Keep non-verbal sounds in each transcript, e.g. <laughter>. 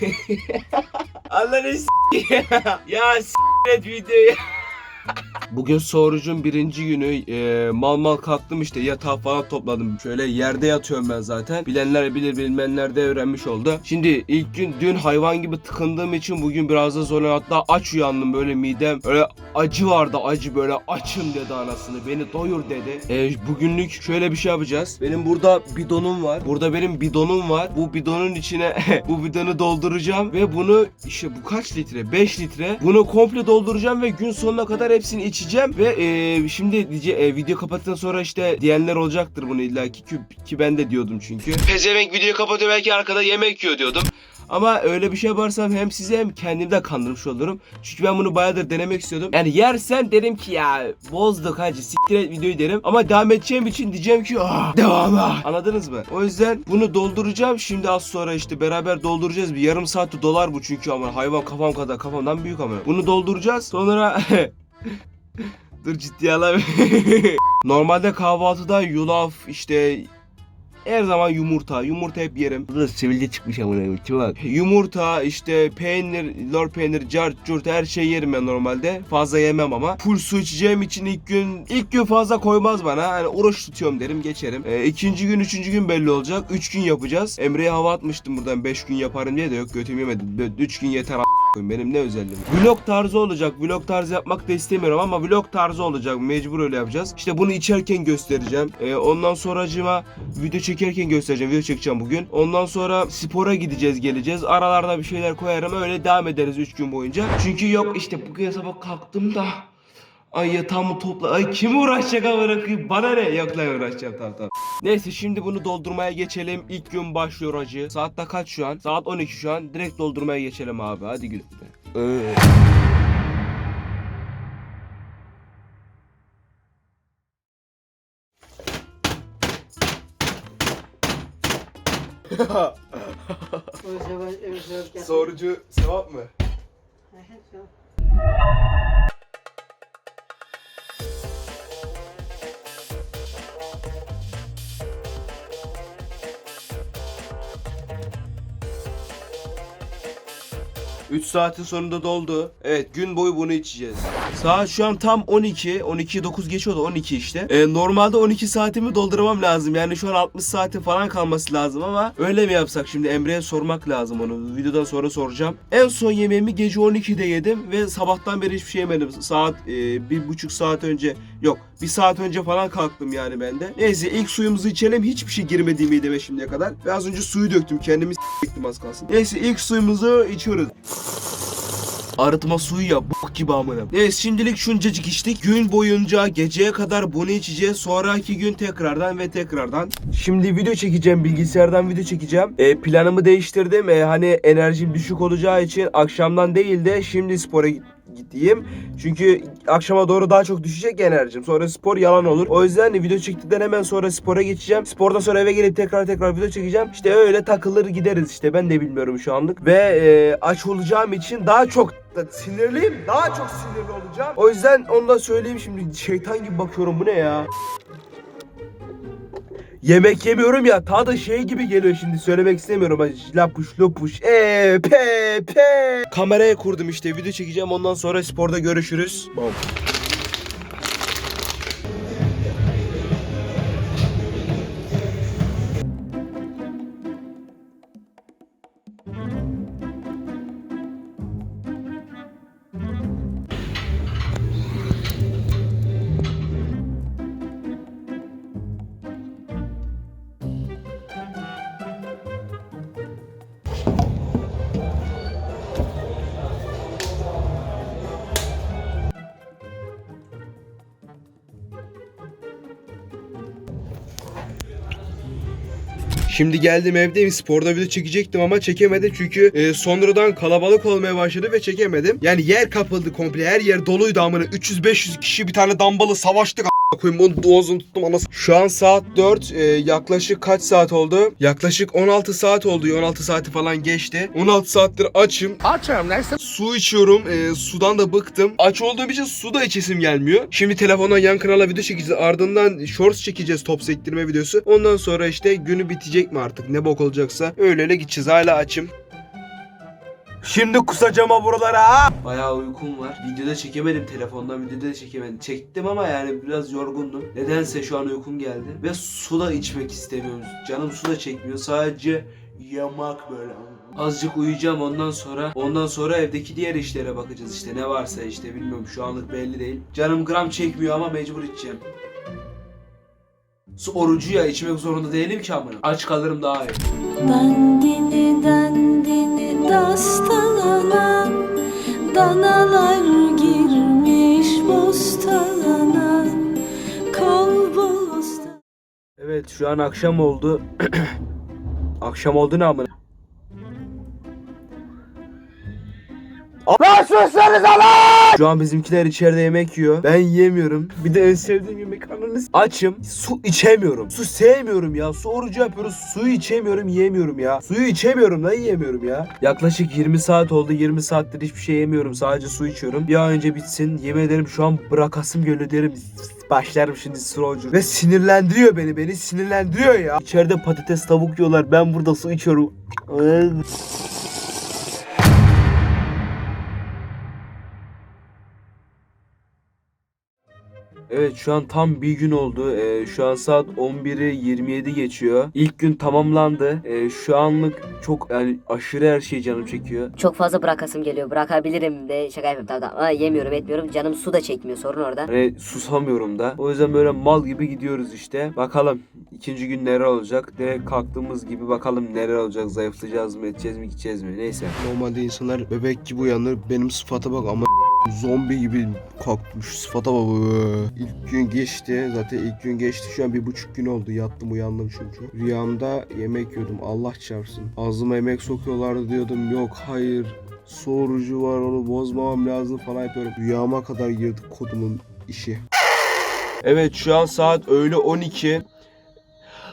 <laughs> Allah'ını s*** <laughs> ya s*** <laughs> et videoyu. Bugün sorucun birinci günü e, mal mal kalktım işte yatağı falan topladım. Şöyle yerde yatıyorum ben zaten. Bilenler bilir bilmeyenler de öğrenmiş oldu. Şimdi ilk gün dün hayvan gibi tıkındığım için bugün biraz da zorlanıyorum. Hatta aç uyandım böyle midem. Öyle acı vardı acı böyle açım dedi anasını. Beni doyur dedi. E, bugünlük şöyle bir şey yapacağız. Benim burada bidonum var. Burada benim bidonum var. Bu bidonun içine <laughs> bu bidonu dolduracağım ve bunu işte bu kaç litre? 5 litre. Bunu komple dolduracağım ve gün sonuna kadar hepsini içeceğim ve e, şimdi diye, e, video kapattıktan sonra işte diyenler olacaktır bunu illaki ki, ki ben de diyordum çünkü. Pezevenk videoyu kapatıyor belki arkada yemek yiyor diyordum. Ama öyle bir şey yaparsam hem size hem kendimi de kandırmış olurum. Çünkü ben bunu bayağıdır denemek istiyordum. Yani yersem derim ki ya bozduk hacı siktir et videoyu derim. Ama devam edeceğim için diyeceğim ki ah devam ah. Anladınız mı? O yüzden bunu dolduracağım. Şimdi az sonra işte beraber dolduracağız. Bir yarım saat dolar bu çünkü ama hayvan kafam kadar kafamdan büyük ama. Bunu dolduracağız. Sonra <laughs> Dur ciddiye alam. <laughs> Normalde kahvaltıda yulaf işte her zaman yumurta. Yumurta hep yerim. Bu da sivilce çıkmış amına bak. Yumurta, işte peynir, lor peynir, cart, curt her şey yerim ben normalde. Fazla yemem ama. Full su içeceğim için ilk gün ilk gün fazla koymaz bana. Hani oruç tutuyorum derim geçerim. E, ikinci gün, üçüncü gün belli olacak. Üç gün yapacağız. Emre'ye hava atmıştım buradan beş gün yaparım diye de yok götüm yemedim. Üç gün yeter a-. benim ne özelliğim. Vlog tarzı olacak. Vlog tarzı yapmak da istemiyorum ama vlog tarzı olacak. Mecbur öyle yapacağız. İşte bunu içerken göstereceğim. E, ondan sonracıma video çekerken göstereceğim. Video çekeceğim bugün. Ondan sonra spora gideceğiz geleceğiz. Aralarda bir şeyler koyarım. Öyle devam ederiz 3 gün boyunca. Çünkü yok işte bugün sabah kalktım da Ay yatağımı topla. Ay kim uğraşacak ama bırakayım. Bana ne? Yok lan uğraşacağım tamam tamam. Neyse şimdi bunu doldurmaya geçelim. İlk gün başlıyor acı. Saat de kaç şu an? Saat 12 şu an. Direkt doldurmaya geçelim abi. Hadi gülüm. Ee. <laughs> Sorucu sevap mı? Üç saatin sonunda doldu. Evet gün boyu bunu içeceğiz. Saat şu an tam 12. 12 9 geçiyordu 12 işte. Ee, normalde 12 saatimi doldurmam lazım. Yani şu an 60 saati falan kalması lazım ama öyle mi yapsak şimdi Emre'ye sormak lazım onu. Videodan sonra soracağım. En son yemeğimi gece 12'de yedim ve sabahtan beri hiçbir şey yemedim. Saat e, bir buçuk saat önce yok bir saat önce falan kalktım yani ben de. Neyse ilk suyumuzu içelim. Hiçbir şey girmedi mideme şimdiye kadar. Ve az önce suyu döktüm. Kendimi s**tim az kalsın. Neyse ilk suyumuzu içiyoruz. Arıtma suyu ya bok gibi amına. Evet şimdilik şuncacık içtik. Gün boyunca geceye kadar bunu içeceğiz. Sonraki gün tekrardan ve tekrardan. Şimdi video çekeceğim. Bilgisayardan video çekeceğim. E, planımı değiştirdim. E, hani enerjim düşük olacağı için akşamdan değil de şimdi spora git gideyim. Çünkü akşama doğru daha çok düşecek enerjim. Sonra spor yalan olur. O yüzden video çektikten hemen sonra spora geçeceğim. Spordan sonra eve gelip tekrar tekrar video çekeceğim. İşte öyle takılır gideriz işte. Ben de bilmiyorum şu anlık. Ve e, aç olacağım için daha çok sinirliyim. Daha çok sinirli olacağım. O yüzden onu da söyleyeyim şimdi. Şeytan gibi bakıyorum. Bu ne ya? Yemek yemiyorum ya tadı şey gibi geliyor şimdi söylemek istemiyorum. Lapuş lopuş e pe pe. Kameraya kurdum işte video çekeceğim ondan sonra sporda görüşürüz. Bam. Şimdi geldim evdeyim sporda video çekecektim ama çekemedim çünkü e, sonradan kalabalık olmaya başladı ve çekemedim. Yani yer kapıldı komple her yer doluydu amına 300-500 kişi bir tane dambalı savaştık koyayım bunu boğazını tuttum anasını. Şu an saat 4 e, yaklaşık kaç saat oldu? Yaklaşık 16 saat oldu 16 saati falan geçti. 16 saattir açım. Açım neyse. Su içiyorum. e, sudan da bıktım. Aç olduğum için su da içesim gelmiyor. Şimdi telefondan yan kanala video çekeceğiz. Ardından shorts çekeceğiz top sektirme videosu. Ondan sonra işte günü bitecek mi artık? Ne bok olacaksa. Öyle öyle gideceğiz. Hala açım. Şimdi kusacağım buralara ha. Bayağı uykum var. Videoda çekemedim telefondan videoda da çekemedim. Çektim ama yani biraz yorgundum. Nedense şu an uykum geldi. Ve su da içmek istemiyorum. Canım su da çekmiyor. Sadece yamak böyle. Azıcık uyuyacağım ondan sonra ondan sonra evdeki diğer işlere bakacağız işte ne varsa işte bilmiyorum şu anlık belli değil. Canım gram çekmiyor ama mecbur içeceğim. Su orucu ya içmek zorunda değilim ki amına. Aç kalırım daha iyi. Dandini dandini dastalana Danalar girmiş bostana Kol Evet şu an akşam oldu. <clears throat> akşam oldu ne amına? Sussanıza lan! Şu an bizimkiler içeride yemek yiyor. Ben yemiyorum. Bir de en sevdiğim yemek ananız. Açım. Su içemiyorum. Su sevmiyorum ya. Su orucu yapıyoruz. Suyu içemiyorum, yiyemiyorum ya. Suyu içemiyorum lan yiyemiyorum ya. Yaklaşık 20 saat oldu. 20 saattir hiçbir şey yemiyorum. Sadece su içiyorum. Bir an önce bitsin. Yemin ederim şu an bırakasım geliyor derim. Başlarım şimdi slow Ve sinirlendiriyor beni. Beni sinirlendiriyor ya. İçeride patates tavuk yiyorlar. Ben burada su içiyorum. Evet şu an tam bir gün oldu. Ee, şu an saat 11'i 27 geçiyor. İlk gün tamamlandı. Ee, şu anlık çok yani aşırı her şey canım çekiyor. Çok fazla bırakasım geliyor. Bırakabilirim de şaka yapıyorum tamam tamam. Ama yemiyorum etmiyorum. Canım su da çekmiyor sorun orada. Hani susamıyorum da. O yüzden böyle mal gibi gidiyoruz işte. Bakalım ikinci gün neler olacak. Direkt kalktığımız gibi bakalım neler olacak. Zayıflayacağız mı edeceğiz mi gideceğiz mi neyse. Normalde insanlar bebek gibi uyanır. Benim sıfata bak ama zombi gibi kalkmış sıfata bak. İlk gün geçti. Zaten ilk gün geçti. Şu an bir buçuk gün oldu. Yattım uyandım çünkü. Rüyamda yemek yiyordum. Allah çarpsın. Ağzıma yemek sokuyorlardı diyordum. Yok hayır. Sorucu var onu bozmamam lazım falan yapıyorum. Rüyama kadar girdi kodumun işi. Evet şu an saat öğle 12.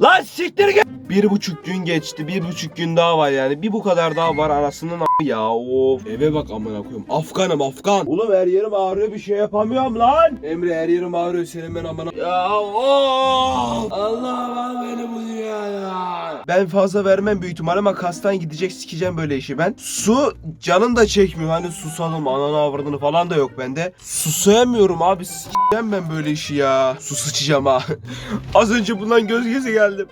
Lan siktir git. Bir buçuk gün geçti. Bir buçuk gün daha var yani. Bir bu kadar daha var arasının a- ya of. Eve bak amına koyayım. Afganım Afgan. Oğlum her yerim ağrıyor bir şey yapamıyorum lan. Emre her yerim ağrıyor senin ben amına. Ya of. Allah al beni bu dünyaya. Ben fazla vermem büyük ihtimal ama kastan gidecek sikeceğim böyle işi ben. Su canım da çekmiyor. Hani susalım ananı avradını falan da yok bende. Susayamıyorum abi. Sikeceğim ben böyle işi ya. Su sıçacağım ha. <laughs> Az önce bundan göz göze geldim.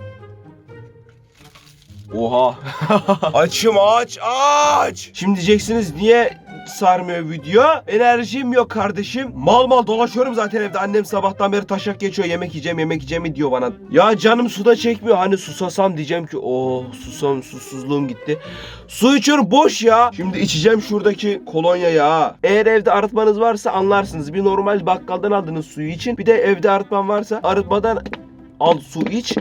Oha. <laughs> Açım aç aç. Şimdi diyeceksiniz niye sarmıyor video? Enerjim yok kardeşim. Mal mal dolaşıyorum zaten evde. Annem sabahtan beri taşak geçiyor. Yemek yiyeceğim, yemek yiyeceğim mi diyor bana. Ya canım suda çekmiyor. Hani susasam diyeceğim ki oh susam susuzluğum gitti. Su içiyorum boş ya. Şimdi içeceğim şuradaki kolonya ya. Eğer evde arıtmanız varsa anlarsınız. Bir normal bakkaldan aldığınız suyu için. Bir de evde arıtman varsa arıtmadan al su iç.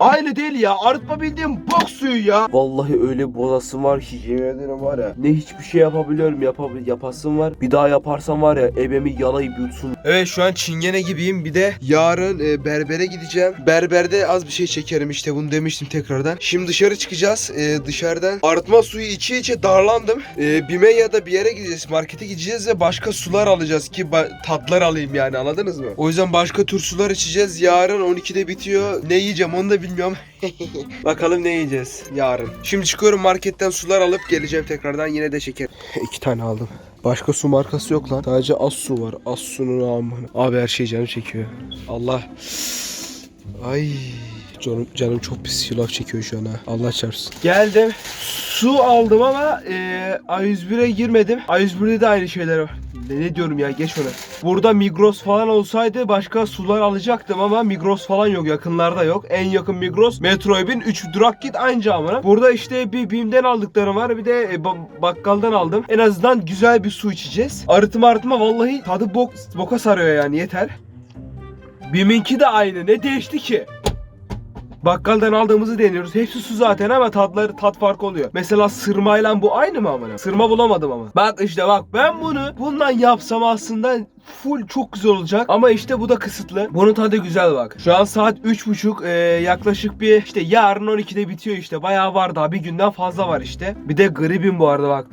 Aynı değil ya. Arıtma bildiğim bok suyu ya. Vallahi öyle bozasım var ki yemin ederim var ya. Ne hiçbir şey yapabiliyorum yapabil yapasım var. Bir daha yaparsam var ya ebemi yalayıp yutsun. Evet şu an çingene gibiyim. Bir de yarın e, berbere gideceğim. Berberde az bir şey çekerim işte bunu demiştim tekrardan. Şimdi dışarı çıkacağız. E, dışarıdan arıtma suyu içe içe darlandım. E, Bime ya da bir yere gideceğiz. Markete gideceğiz ve başka sular alacağız ki tatlar alayım yani anladınız mı? O yüzden başka tür sular içeceğiz. Yarın 12'de bitiyor. Ne yiyeceğim onu da bilmiyorum. <laughs> Bakalım ne yiyeceğiz yarın. Şimdi çıkıyorum marketten sular alıp geleceğim tekrardan yine de şeker. <laughs> İki tane aldım. Başka su markası yok lan. Sadece az su var. Az sunun amına. Abi her şey canım çekiyor. Allah. Ay. Canım, canım çok pis yulaf çekiyor şu an ha. Allah çarpsın. Geldim. Su aldım ama e, A101'e girmedim. A101'de de aynı şeyler var. Ne, ne diyorum ya geç onu. Burada Migros falan olsaydı başka sular alacaktım ama Migros falan yok yakınlarda yok. En yakın Migros metroya bin 3 durak git aynı amına. Burada işte bir BİM'den aldıklarım var bir de e, ba- bakkaldan aldım. En azından güzel bir su içeceğiz. Arıtma arıtma vallahi tadı bok, boka sarıyor yani yeter. BİM'inki de aynı ne değişti ki? Bakkaldan aldığımızı deniyoruz. Hepsi su zaten ama tatları tat farkı oluyor. Mesela sırmayla bu aynı mı amına? Sırma bulamadım ama. Bak işte bak ben bunu bundan yapsam aslında full çok güzel olacak. Ama işte bu da kısıtlı. Bunun tadı güzel bak. Şu an saat 3.30 ee, yaklaşık bir işte yarın 12'de bitiyor işte. Bayağı var daha bir günden fazla var işte. Bir de gribim bu arada bak.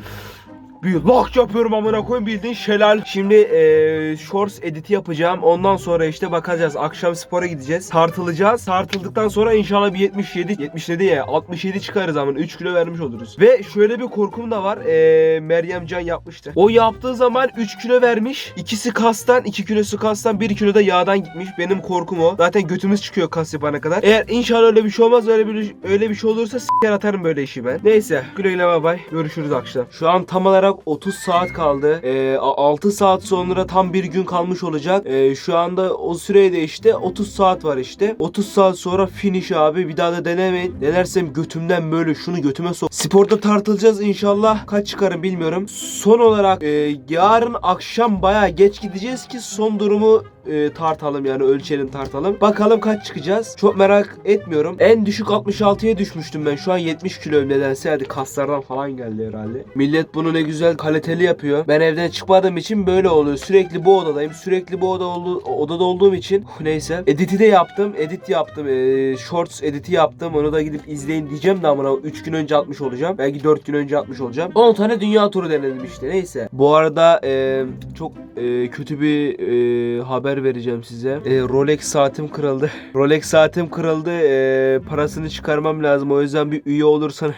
Bir lak yapıyorum amına koyayım bildiğin şelal. Şimdi eee shorts editi yapacağım. Ondan sonra işte bakacağız. Akşam spora gideceğiz. Tartılacağız. Tartıldıktan sonra inşallah bir 77 77 ya 67 çıkarız ama 3 kilo vermiş oluruz. Ve şöyle bir korkum da var. Eee Meryem Can yapmıştı. O yaptığı zaman 3 kilo vermiş. İkisi kastan, 2 kilosu kastan, 1 kilo da yağdan gitmiş. Benim korkum o. Zaten götümüz çıkıyor kas yapana kadar. Eğer inşallah öyle bir şey olmaz. Öyle bir öyle bir şey olursa s**ker atarım böyle işi ben. Neyse. Güle güle bay bay. Görüşürüz akşam. Şu an tam olarak 30 saat kaldı. Ee, 6 saat sonra tam bir gün kalmış olacak. Ee, şu anda o sürede işte 30 saat var işte. 30 saat sonra finish abi. Bir daha da denemeyin. Denersem götümden böyle şunu götüme sok. Sporda tartılacağız inşallah. Kaç çıkarım bilmiyorum. Son olarak e, yarın akşam bayağı geç gideceğiz ki son durumu e, tartalım yani ölçelim tartalım. Bakalım kaç çıkacağız. Çok merak etmiyorum. En düşük 66'ya düşmüştüm ben. Şu an 70 kiloyum nedense. Hadi kaslardan falan geldi herhalde. Millet bunu ne güzel kaliteli yapıyor. Ben evden çıkmadığım için böyle oluyor. Sürekli bu odadayım. Sürekli bu oda oldu, odada olduğum için <laughs> neyse. Editi de yaptım. Edit yaptım. E, shorts editi yaptım. Onu da gidip izleyin diyeceğim de ama 3 gün önce atmış olacağım. Belki 4 gün önce atmış olacağım. 10 tane dünya turu denedim işte. Neyse. Bu arada e, çok e, kötü bir e, haber vereceğim size. E, Rolex saatim kırıldı. <laughs> Rolex saatim kırıldı. E, parasını çıkarmam lazım. O yüzden bir üye olursan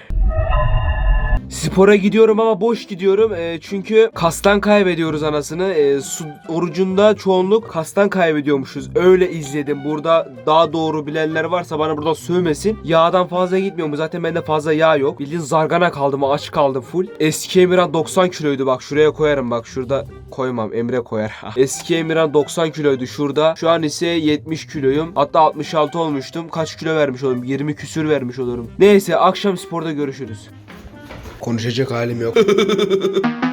Spora gidiyorum ama boş gidiyorum E, çünkü kastan kaybediyoruz anasını. E, su orucunda çoğunluk kastan kaybediyormuşuz. Öyle izledim. Burada daha doğru bilenler varsa bana burada sövmesin. Yağdan fazla gitmiyor mu? Zaten bende fazla yağ yok. Bildiğin zargana kaldım, aç kaldım full. Eski Emirhan 90 kiloydu bak şuraya koyarım bak şurada koymam Emre koyar. <laughs> Eski Emirhan 90 kiloydu şurada. Şu an ise 70 kiloyum. Hatta 66 olmuştum. Kaç kilo vermiş olurum? 20 küsür vermiş olurum. Neyse akşam sporda görüşürüz. Konuşacak halim yok. <laughs>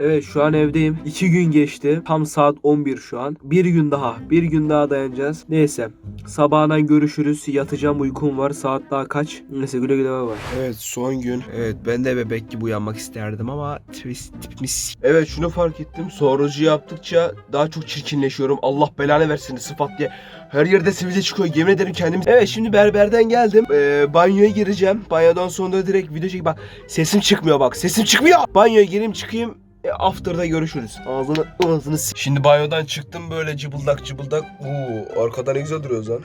Evet şu an evdeyim. 2 gün geçti. Tam saat 11 şu an. Bir gün daha. Bir gün daha dayanacağız. Neyse. Sabahından görüşürüz. Yatacağım uykum var. Saat daha kaç? Neyse güle güle bay. Evet son gün. Evet ben de bebek gibi uyanmak isterdim ama twist tipimiz. Evet şunu fark ettim. Sonracı yaptıkça daha çok çirkinleşiyorum. Allah belanı versin sıfat diye. Her yerde sivilce çıkıyor. Yemin ederim kendim. Evet şimdi berberden geldim. Ee, banyoya gireceğim. Banyodan sonra direkt video çek. Bak sesim çıkmıyor bak. Sesim çıkmıyor. Banyoya gireyim çıkayım. E, after'da görüşürüz. Ağzını ağzını s- Şimdi banyodan çıktım böyle cıbıldak cıbıldak. Oo, arkada ne güzel duruyoruz lan.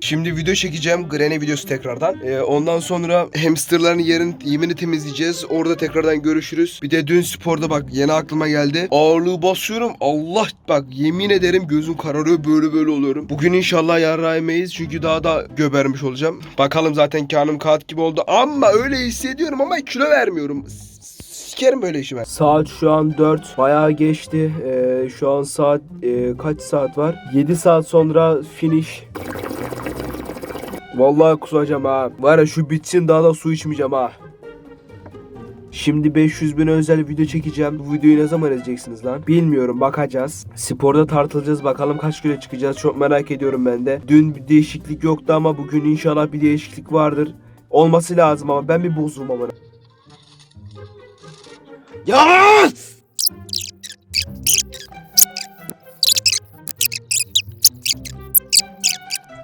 Şimdi video çekeceğim. Granny videosu tekrardan. Ee, ondan sonra hamsterların yerin yemini temizleyeceğiz. Orada tekrardan görüşürüz. Bir de dün sporda bak yeni aklıma geldi. Ağırlığı basıyorum. Allah bak yemin ederim gözüm kararıyor böyle böyle oluyorum. Bugün inşallah yarrağı yemeyiz çünkü daha da göbermiş olacağım. Bakalım zaten kanım kağıt gibi oldu. Ama öyle hissediyorum ama kilo vermiyorum. Sikerim böyle işi ben. Saat şu an 4. Bayağı geçti. Ee, şu an saat e, kaç saat var? 7 saat sonra finish. Vallahi kusacağım ha. Var ya şu bitsin daha da su içmeyeceğim ha. Şimdi 500 bin özel video çekeceğim. Bu videoyu ne zaman izleyeceksiniz lan? Bilmiyorum bakacağız. Sporda tartılacağız bakalım kaç kilo çıkacağız. Çok merak ediyorum ben de. Dün bir değişiklik yoktu ama bugün inşallah bir değişiklik vardır. Olması lazım ama ben bir bozuğum ama. Ya!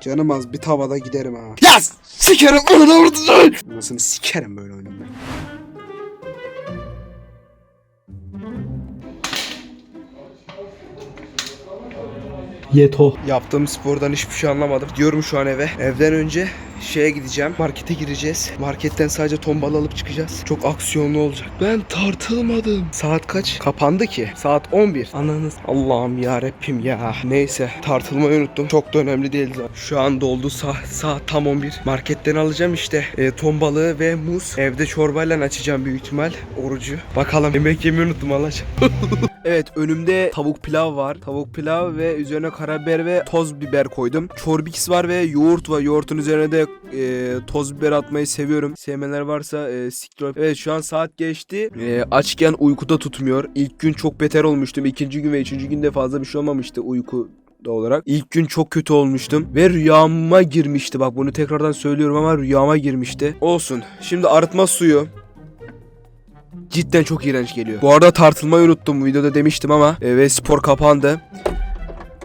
Canım az bir tavada giderim ha. Ya sikerim. Anasını sikerim böyle oyunu Yeto. Yaptığım spordan hiçbir şey anlamadım. Diyorum şu an eve. Evden önce şeye gideceğim. Markete gireceğiz. Marketten sadece ton balı alıp çıkacağız. Çok aksiyonlu olacak. Ben tartılmadım. Saat kaç? Kapandı ki. Saat 11. Ananız. Allah'ım ya Rabbim ya. Neyse tartılmayı unuttum. Çok da önemli değil zaten. Şu an doldu saat, saat tam 11. Marketten alacağım işte e, ton balığı ve muz. Evde çorbayla açacağım büyük ihtimal orucu. Bakalım. Yemek yemeyi unuttum aşkına. <laughs> Evet önümde tavuk pilav var. Tavuk pilav ve üzerine karabiber ve toz biber koydum. Çorbix var ve yoğurt var. Yoğurtun üzerine de e, toz biber atmayı seviyorum. Sevmeler varsa e, siktir Evet şu an saat geçti. E, açken uykuda tutmuyor. İlk gün çok beter olmuştum. İkinci gün ve üçüncü günde fazla bir şey olmamıştı uyku doğal olarak. İlk gün çok kötü olmuştum ve rüyama girmişti. Bak bunu tekrardan söylüyorum ama rüyama girmişti. Olsun. Şimdi arıtma suyu cidden çok iğrenç geliyor. Bu arada tartılmayı unuttum videoda demiştim ama e, ve spor kapandı.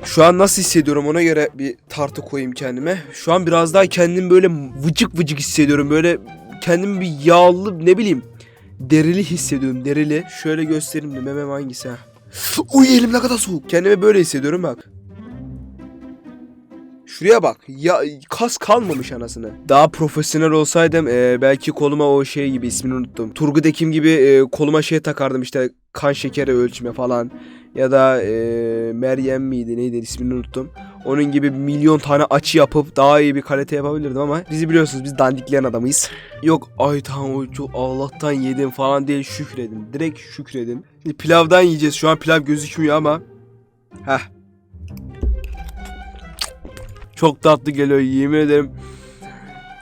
Şu an nasıl hissediyorum ona göre bir tartı koyayım kendime. Şu an biraz daha kendimi böyle vıcık vıcık hissediyorum. Böyle kendimi bir yağlı ne bileyim derili hissediyorum derili. Şöyle göstereyim de memem hangisi ha. Uy elim ne kadar soğuk. Kendimi böyle hissediyorum bak. Şuraya bak. Ya kas kalmamış anasını. Daha profesyonel olsaydım e, belki koluma o şey gibi ismini unuttum. Turgut Ekim gibi e, koluma şey takardım işte kan şekeri ölçme falan. Ya da e, Meryem miydi neydi ismini unuttum. Onun gibi milyon tane açı yapıp daha iyi bir kalite yapabilirdim ama bizi biliyorsunuz biz dandikleyen adamıyız. Yok ay tamam o çok Allah'tan yedim falan değil şükredin. Direkt şükredin. Pilavdan yiyeceğiz. Şu an pilav gözükmüyor ama. Heh. Çok tatlı geliyor yemin ederim.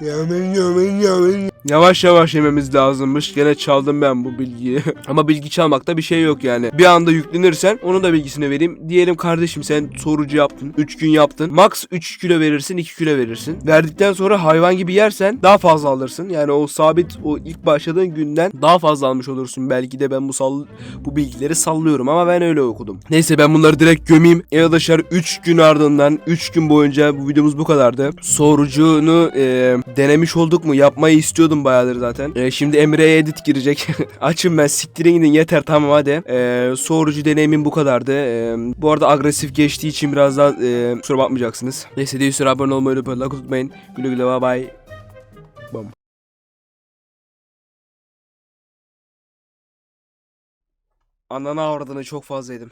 Yaman yaman yaman. Yavaş yavaş yememiz lazımmış. Gene çaldım ben bu bilgiyi. <laughs> Ama bilgi çalmakta bir şey yok yani. Bir anda yüklenirsen onun da bilgisini vereyim. Diyelim kardeşim sen sorucu yaptın. 3 gün yaptın. Max 3 kilo verirsin 2 kilo verirsin. Verdikten sonra hayvan gibi yersen daha fazla alırsın. Yani o sabit o ilk başladığın günden daha fazla almış olursun. Belki de ben bu sall bu bilgileri sallıyorum ama ben öyle okudum. Neyse ben bunları direkt gömeyim. Arkadaşlar 3 gün ardından 3 gün boyunca bu videomuz bu kadardı. Sorucunu e, denemiş olduk mu? Yapmayı istiyordum bayağıdır zaten. E, şimdi Emre'ye edit girecek. <laughs> Açın ben siktirin gidin yeter tamam hadi. E, sorucu deneyimim bu kadardı. E, bu arada agresif geçtiği için biraz daha e, kusura bakmayacaksınız. Neyse değil sürü abone olmayı unutmayın. Like unutmayın. Güle güle bye bye. Bam. Ananı avradını çok fazla yedim.